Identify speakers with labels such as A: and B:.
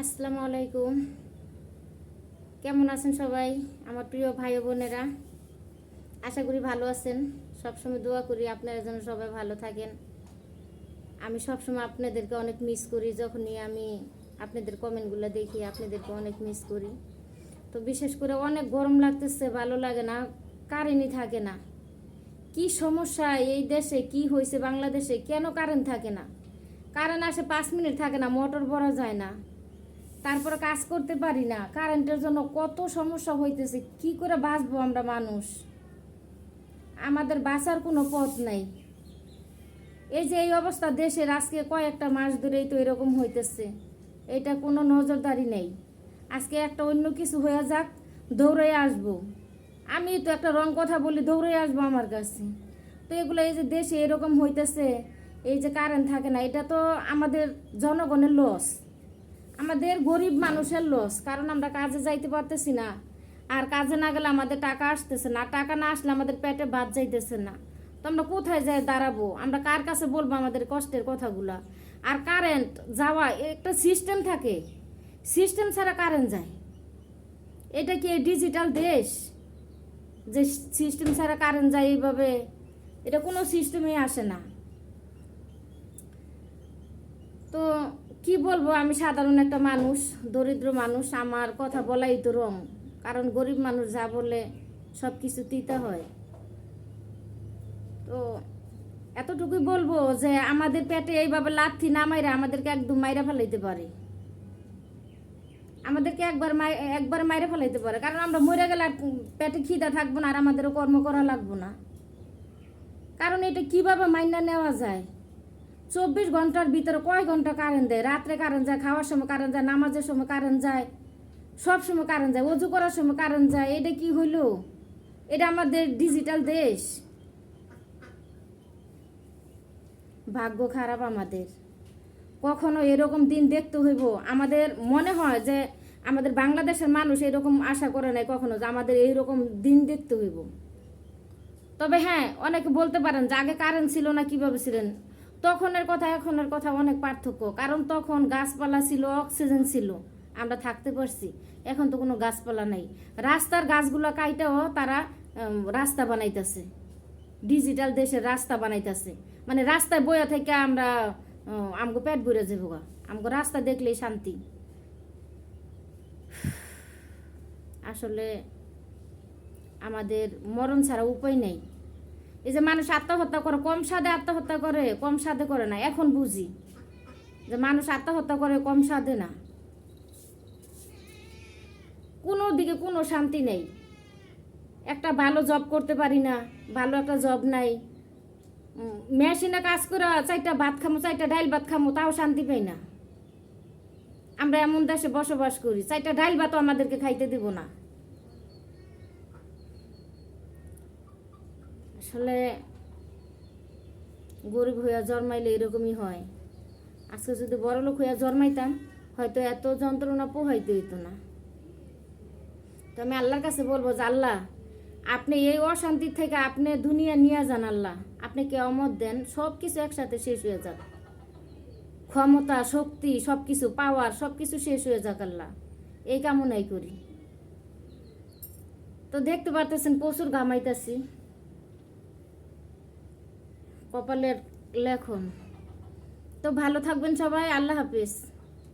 A: আসসালামু আলাইকুম। কেমন আছেন সবাই? আমার প্রিয় ভাই বোনেরা, আশা করি ভালো আছেন। সবসময় দোয়া করি আপনারা যেন সবাই ভালো থাকেন। আমি সবসময় আপনাদেরকে অনেক মিস করি, যখনই আমি আপনাদের কমেন্টগুলো দেখি, আপনাদেরকে অনেক মিস করি। তো বিশেষ করে অনেক গরম লাগতেছে, ভালো লাগে না কারেন্টই থাকে না। কি সমস্যা, এই দেশে কি হয়েছে বাংলাদেশে কেন কারেন্ট থাকে না? কারেন্ট আসে পাঁচ মিনিট থাকে না মোটর ভরা যায় না। তারপরে কাজ করতে পারি না কারেন্টের জন্য কত সমস্যা হইতেছে, কি করে বাঁচবো আমরা মানুষ? আমাদের বাঁচার কোনো পথ নাই। এই যে এই অবস্থা দেশের, আজকে কয়েকটা মাস ধরেই তো এরকম হইতেছে, এটা কোনো নজরদারি নেই। আজকে একটা অন্য কিছু হয়ে যাক, দৌড়ে আসব। আমি তো একটা রং কথা বলি, দৌড়ে আসব আমার কাছে। তো এগুলো এই যে দেশে এরকম হইতেছে, এই যে কারেন্ট থাকে না, এটা তো আমাদের জনগণের লস আমাদের গরিব মানুষের লস, কারণ আমরা কাজে যাইতে পারতেছি না। আর কাজে না গেলে আমাদের টাকা আসতেছে না, টাকা না আসলে আমাদের পেটে ভাত যাইতেছে না। তো আমরা কোথায় যাই দাঁড়াবো? আমরা কার কাছে বলব আমাদের কষ্টের কথাগুলা? আর কারেন্ট, যাওয়া, একটা সিস্টেম থাকে। সিস্টেম ছাড়া কারেন্ট যায়। এটা কি ডিজিটাল দেশ? যে সিস্টেম ছাড়া কারেন্ট যায় এইভাবে, এটা কোনো সিস্টেমে আসে না। তো কি বলব, আমি সাধারণ একটা মানুষ, দরিদ্র মানুষ, আমার কথা বলাই তো রং। কারণ গরিব মানুষ যা বলে সব কিছু দিতে হয়। তো এতটুকুই বলব যে আমাদের পেটে এইভাবে লাথি না মাইরা আমাদেরকে একদম মাইরা ফেলাইতে পারে। আমাদেরকে একবার একবার মাইরা ফেলাইতে পারে। কারণ আমরা মরে গেলে আর পেটে খিদা থাকব না আর আমাদেরও কর্ম করা লাগবো না। কারণ এটা কীভাবে মাইনা নেওয়া যায়? চব্বিশ ঘণ্টার ভিতরে কয় ঘণ্টা কারেন্ট দেয়? রাত্রে কারেন্ট যায়, খাওয়ার সময় কারেন্ট যায়, নামাজের সময় কারেন্ট যায়, সব সময় কারেন্ট যায়, অজু করার সময় কারেন্ট যায়, এটা কি হইল? এটা আমাদের ডিজিটাল দেশ। ভাগ্য খারাপ আমাদের। কখনো এরকম দিন দেখতে হইব। আমাদের মনে হয় যে আমাদের বাংলাদেশের মানুষ এরকম আশা করে নাই কখনো যে আমাদের এইরকম দিন দেখতে হইব। তবে হ্যাঁ অনেকে বলতে পারেন যে আগে কারেন্ট ছিল না, কীভাবে ছিলেন? তখনের কথা, এখনের কথা অনেক পার্থক্য। কারণ তখন গাছপালা ছিল, অক্সিজেন ছিল। আমরা থাকতে পারছি। এখন তো কোনো গাছপালা নাই। রাস্তার গাছগুলো কাইটাও তারা রাস্তা বানাইতেছে। ডিজিটাল দেশের রাস্তা বানাইতেছে। মানে রাস্তায় বইয়া থেকে আমরা আমগো পেট ভরে যাব গা। আমগো রাস্তা দেখলেই শান্তি। আসলে আমাদের মরণ ছাড়া উপায় নেই। এই যে মানুষ আত্মহত্যা করে, কম স্বাদে আত্মহত্যা করে, কম স্বাদে করে না। এখন বুঝি যে মানুষ আত্মহত্যা করে, কম স্বাদে না। কোনো দিকে কোনো শান্তি নেই। একটা ভালো জব করতে পারি না, ভালো একটা জব নাই। মেশিনে কাজ করে চারটা ভাত খামো, চারটা ডাইল ভাত খামো, তাও শান্তি পাই না। আমরা এমন দেশে বসবাস করি, চারটা ডাইল ভাতও আমাদেরকে খাইতে দিব না। আসলে গরিব হইয়া জন্মাইলে এরকমই হয়। আজকে যদি বড় লোক হইয়া জন্মাইতাম, হয়তো এত যন্ত্রণা পোহাইতে হইতো না। তো আমি আল্লাহর কাছে বলব যে, আল্লাহ, আপনি এই অশান্তির থেকে আপনি দুনিয়া নিয়ে যান আল্লাহ। আপনি কে অমত দেন সব কিছু একসাথে শেষ হয়ে যাক। ক্ষমতা, শক্তি সব কিছু পাওয়ার সব কিছু শেষ হয়ে যাক আল্লাহ। এই কামনাই করি। তো দেখতে পারতেছেন, প্রচুর ঘামাইতেছি। কপালের লেখন। তো ভালো থাকবেন সবাই আল্লাহ হাফিজ।